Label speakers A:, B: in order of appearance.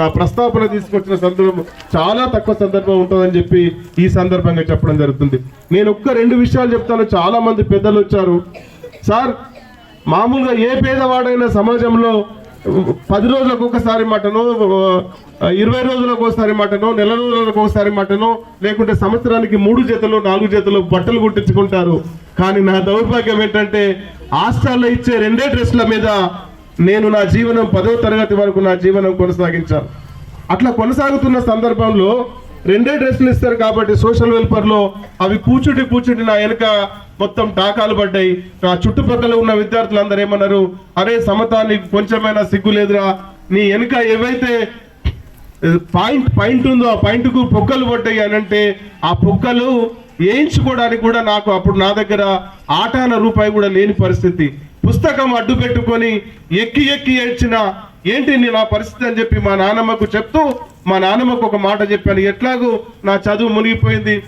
A: నా ప్రస్తావన తీసుకొచ్చిన సందర్భం చాలా తక్కువ సందర్భం ఉంటుందని చెప్పి ఈ సందర్భంగా చెప్పడం జరుగుతుంది. నేను ఒక్క రెండు విషయాలు చెప్తాను. చాలా మంది పెద్దలు వచ్చారు. సార్ మామూలుగా ఏ పేదవాడైనా సమాజంలో పది రోజులకు ఒకసారి మటను ఇరవై రోజులకు ఒకసారి మటను నెల రోజులకు ఒకసారి మటను లేకుంటే సంవత్సరానికి మూడు జతలు నాలుగు జతలు బట్టలు కుట్టించుకుంటారు. కానీ నా దౌర్భాగ్యం ఏంటంటే హాస్టల్లో ఇచ్చే రెండే డ్రెస్ల మీద నేను నా జీవనం పదో తరగతి వరకు నా జీవనం కొనసాగించాను. అట్లా కొనసాగుతున్న సందర్భంలో రెండే డ్రెస్సులు ఇస్తారు కాబట్టి సోషల్ వెల్ఫేర్లో అవి కూర్చుండి కూర్చుండి నా వెనక మొత్తం టాకాలు పడ్డాయి. నా చుట్టుపక్కల ఉన్న విద్యార్థులందరూ ఏమన్నారు? అరే సమతాన్ని నీకు కొంచెమైనా సిగ్గు లేదురా. నీ వెనక ఏవైతే పాయింట్ పాయింట్ ఉందో ఆ పాయింట్కు పొక్కలు పడ్డాయి అని అంటే ఆ పొక్కలు వేయించుకోవడానికి కూడా నాకు అప్పుడు నా దగ్గర ఆటాన రూపాయి కూడా లేని పరిస్థితి. పుస్తకం అడ్డు పెట్టుకొని ఎక్కి ఎక్కి ఏడ్చిన ఏంటి నా పరిస్థితి? అని చెప్పి మా నాన్నమ్మకు చెప్తూ మా నాన్నమ్మకు ఒక మాట చెప్పాను ఎట్లాగూ నా చదువు మునిగిపోయింది.